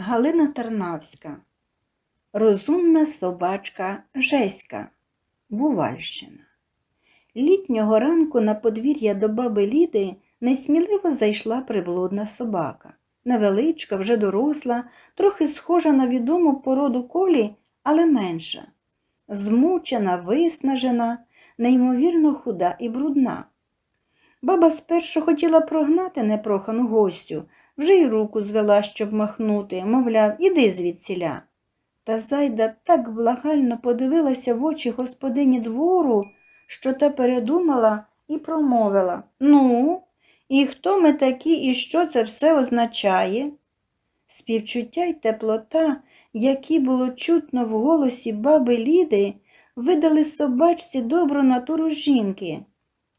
Галина Тарнавська. Розумна собачка Жеська. Бувальщина. Літнього ранку на подвір'я до баби Ліди несміливо зайшла приблудна собака. Невеличка, вже доросла, трохи схожа на відому породу колі, але менша. Змучена, виснажена, неймовірно худа і брудна. Баба спершу хотіла прогнати непрохану гостю, вже й руку звела, щоб махнути, мовляв, іди звідсіля. Та зайда так благально подивилася в очі господині двору, що та передумала і промовила Ну, і хто ми такі, і що це все означає? Співчуття й теплота, які було чутно в голосі баби Ліди, видали собачці добру натуру жінки.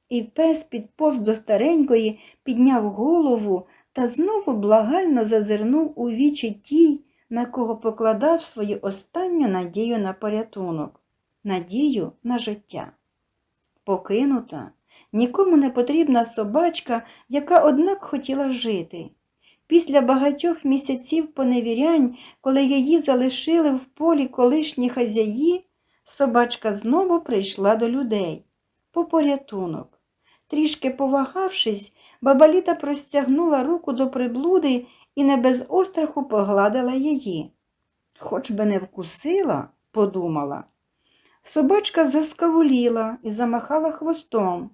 І пес підповз до старенької, підняв голову та знову благально зазирнув у вічі тій, на кого покладав свою останню надію на порятунок, надію на життя. Покинута, нікому не потрібна собачка, яка однак хотіла жити. Після багатьох місяців поневірянь, коли її залишили в полі колишні хазяї, собачка знову прийшла до людей по порятунок. Трішки повагавшись, баба Літа простягнула руку до приблуди і не без остраху погладила її. Хоч би не вкусила, подумала. Собачка заскавуліла і замахала хвостом.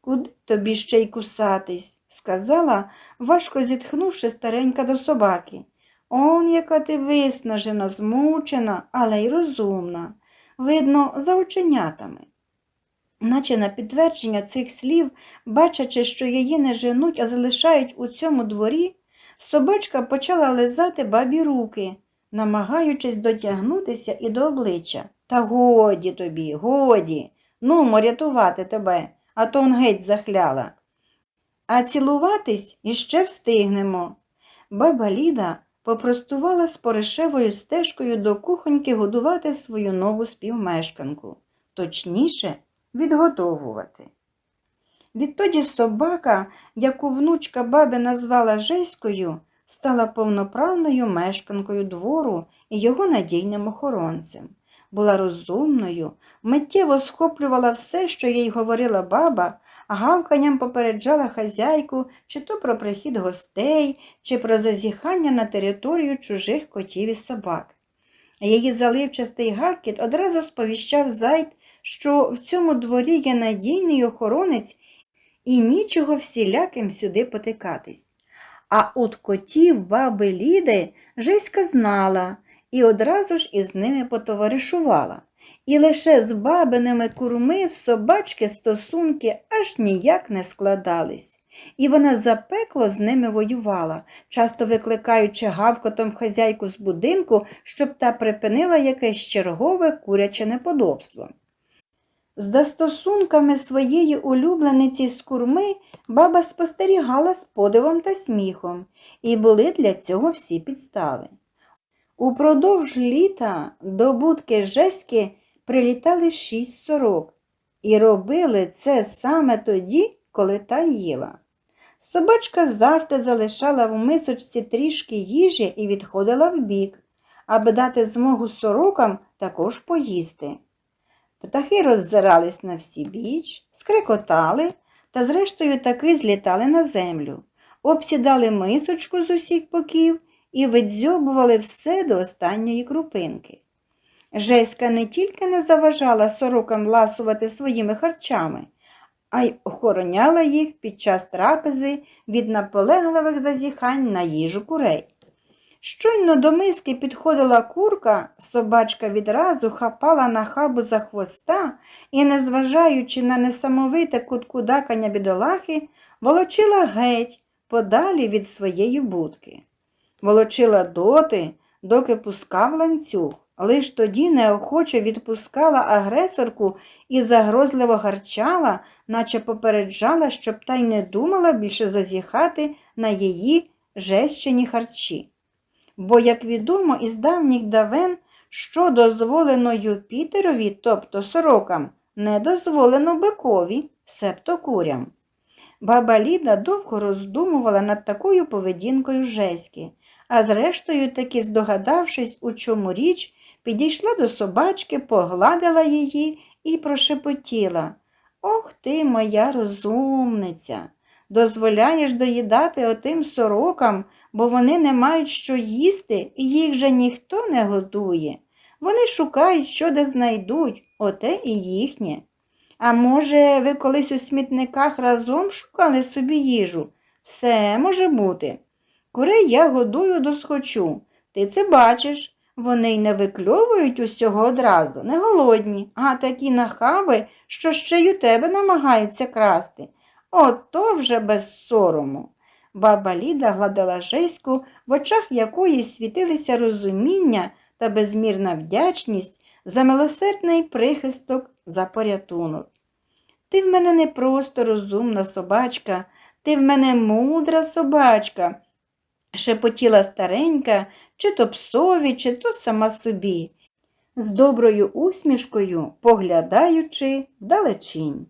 Куди тобі ще й кусатись? сказала, важко зітхнувши старенька до собаки. Он, яка ти виснажена, змучена, але й розумна. Видно, за оченятами. Наче на підтвердження цих слів, бачачи, що її не женуть, а залишають у цьому дворі, собачка почала лизати бабі руки, намагаючись дотягнутися і до обличчя. Та годі тобі, годі, нумо рятувати тебе, а то он геть захляла. А цілуватись іще встигнемо. Баба Ліда попростувала з поришевою стежкою до кухоньки годувати свою нову співмешканку, точніше, відгодовувати. Відтоді собака, яку внучка баби назвала Жеською, стала повноправною мешканкою двору і його надійним охоронцем. Була розумною, миттєво схоплювала все, що їй говорила баба, гавканням попереджала хазяйку чи то про прихід гостей, чи про зазіхання на територію чужих котів і собак. Її заливчастий гакіт одразу сповіщав зайд, що в цьому дворі є надійний охоронець і нічого всіляким сюди потикатись. А от котів баби Ліди Жеська знала і одразу ж із ними потоваришувала. І лише з бабиними курми в собачки стосунки аж ніяк не складались. І вона запекло з ними воювала, часто викликаючи гавкотом хазяйку з будинку, щоб та припинила якесь чергове куряче неподобство. За стосунками своєї улюблениці з курми баба спостерігала з подивом та сміхом, і були для цього всі підстави. Упродовж літа до будки Жеськи прилітали шість сорок, і робили це саме тоді, коли та їла. Собачка завжди залишала в мисочці трішки їжі і відходила вбік, аби дати змогу сорокам також поїсти. Птахи роззирались на всі біч, скрикотали та, зрештою, таки злітали на землю, обсідали мисочку з усіх боків і видзьобували все до останньої крупинки. Жеська не тільки не заважала сорокам ласувати своїми харчами, а й охороняла їх під час трапези від наполегливих зазіхань на їжу курей. Щойно до миски підходила курка, собачка відразу хапала на хабу за хвоста і, незважаючи на несамовите куткудакання бідолахи, волочила геть подалі від своєї будки. Волочила доти, доки пускав ланцюг, лиш тоді неохоче відпускала агресорку і загрозливо гарчала, наче попереджала, щоб та й не думала більше зазіхати на її жещені харчі. Бо, як відомо, із давніх давен, що дозволено Юпітерові, тобто сорокам, не дозволено бикові, себто курям. Баба Ліда довго роздумувала над такою поведінкою Жеськи, а зрештою, таки здогадавшись, у чому річ, підійшла до собачки, погладила її і прошепотіла. Ох ти, моя розумниця, дозволяєш доїдати отим сорокам, бо вони не мають що їсти, і їх же ніхто не годує. Вони шукають, що де знайдуть, оте і їхнє. А може, ви колись у смітниках разом шукали собі їжу? Все може бути. Курей я годую досхочу. Ти це бачиш. Вони й не викльовують усього одразу, не голодні, а такі нахаби, що ще й у тебе намагаються красти. Ото вже без сорому. Баба Ліда гладила Жеську, в очах якої світилися розуміння та безмірна вдячність за милосердний прихисток за порятунок. Ти в мене не просто розумна собачка, ти в мене мудра собачка, шепотіла старенька, чи то псові, чи то сама собі, з доброю усмішкою поглядаючи вдалечінь.